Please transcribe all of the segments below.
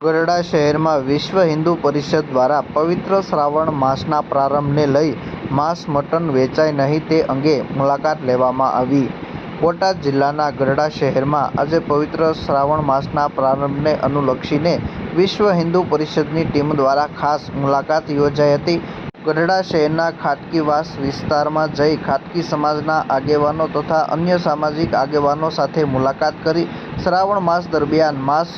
ગરડા શહેરમાં વિશ્વ હિન્દુ પરિષદ દ્વારા પવિત્ર શ્રાવણ માસના પ્રારંભને લઈ માંસ મટન વેચાય નહીં તે અંગે મુલાકાત લેવામાં આવી. બોટાદ જિલ્લાના ગરડા શહેરમાં આજે પવિત્ર શ્રાવણ માસના પ્રારંભને અનુલક્ષીને વિશ્વ હિન્દુ પરિષદની ટીમ દ્વારા ખાસ મુલાકાત યોજાઈ હતી. ગઢડા શહેરના ખાટકીવાસ વિસ્તારમાં જઈ ખાટકી સમાજના આગેવાનો તથા અન્ય સામાજિક આગેવાનો સાથે મુલાકાત કરી શ્રાવણ માસ દરમિયાન માંસ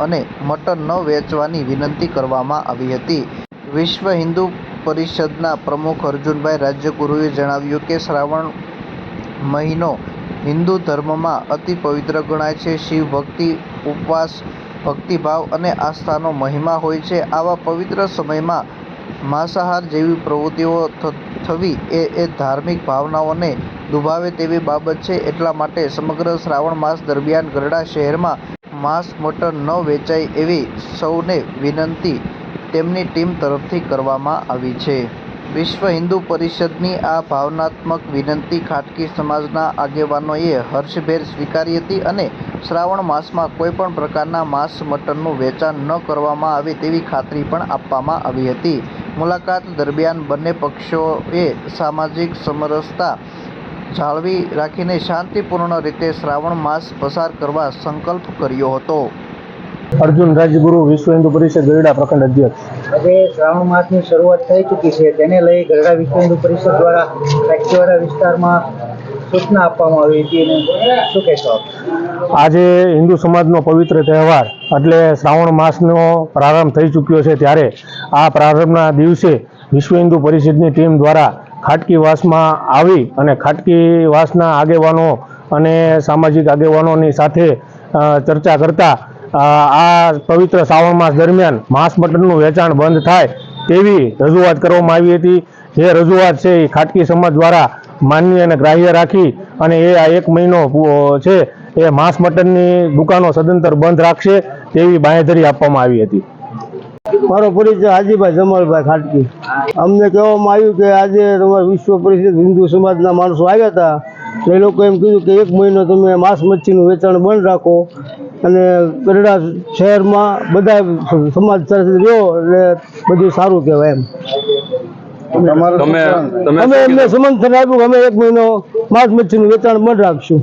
અને મટન ન વેચવાની વિનંતી કરવામાં આવી હતી. વિશ્વ હિન્દુ પરિષદના પ્રમુખ અર્જુનભાઈ રાજ્યગુરુએ જણાવ્યું કે શ્રાવણ મહિનો હિન્દુ ધર્મમાં અતિ પવિત્ર ગણાય છે. શિવ ભક્તિ, ઉપવાસ, ભક્તિભાવ અને આસ્થાનો મહિમા હોય છે. આવા પવિત્ર સમયમાં માંસાહાર જેવી પ્રવૃત્તિઓ થવી એ એ ધાર્મિક ભાવનાઓને દુભાવે તેવી બાબત છે. એટલા માટે સમગ્ર શ્રાવણ માસ દરમિયાન ગરડા શહેરમાં માંસ, મટન ન વેચાય એવી સૌને વિનંતી તેમની ટીમ તરફથી કરવામાં આવી છે. વિશ્વ હિન્દુ પરિષદની આ ભાવનાત્મક વિનંતી ખાટકી સમાજના આગેવાનોએ હર્ષભેર સ્વીકારી હતી અને શ્રાવણ માસમાં કોઈપણ પ્રકારના માંસ, મટનનું વેચાણ ન કરવામાં આવે તેવી ખાતરી પણ આપવામાં આવી હતી. મુલાકાત દરમિયાન બંને પક્ષોએ સામાજિક સમરસતા જાળવી રાખીને શાંતિપૂર્ણ રીતે શ્રાવણ માસ પસાર કરવા સંકલ્પ કર્યો હતો. અર્જુન રાજગુરુ વિશ્વ હિન્દુ પરિષદ ગરડા પ્રખંડ અધ્યક્ષ. હવે શ્રાવણ માસની શરૂઆત થઈ ચૂકી છે. તેને લઈ ગરડા વિશ્વ હિન્દુ પરિષદ દ્વારા ફેક્ટરીવાળા વિસ્તારમાં સૂચના આપવામાં આવી હતી અને શું કહેશો આજે હિન્દુ સમાજનો પવિત્ર તહેવાર એટલે શ્રાવણ માસનો પ્રારંભ થઈ ચૂક્યો છે ત્યારે આ પ્રારંભના દિવસે વિશ્વ હિન્દુ પરિષદની ટીમ દ્વારા ખાટકી વાસમાં આવી અને ખાટકી વાસના આગેવાનો અને સામાજિક આગેવાનોની સાથે ચર્ચા કરતા આ પવિત્ર શ્રાવણ માસ દરમિયાન માંસ મટનનું વેચાણ બંધ થાય તેવી રજૂઆત કરવામાં આવી હતી. જે રજૂઆત છે એ ખાટકી સમાજ દ્વારા માન્ય અને ગ્રાહ્ય રાખી અને એ આ એક મહિનો છે એ માંસ મટનની દુકાનો સદંતર બંધ રાખશે તેવી બાંહેધરી આપવામાં આવી હતી. મારો પરિચય હાજીભાઈ જમાલભાઈ ખાટકી. અમને કહેવામાં આવ્યું કે આજે તમારા વિશ્વ પરિષદ હિન્દુ સમાજના માણસો આવ્યા હતા તો એ લોકો એમ કીધું કે એક મહિનો તમે માંસ મચ્છીનું વેચાણ બંધ રાખો અને ગરડા શહેરમાં બધા સમાજ સાથે રહ્યો એટલે બધું સારું કહેવાય એમ. તમે તમે અમે એમને સમર્થન આપ્યું કે અમે એક મહિનો માંસ મચ્છીનું વેચાણ બંધ રાખશું.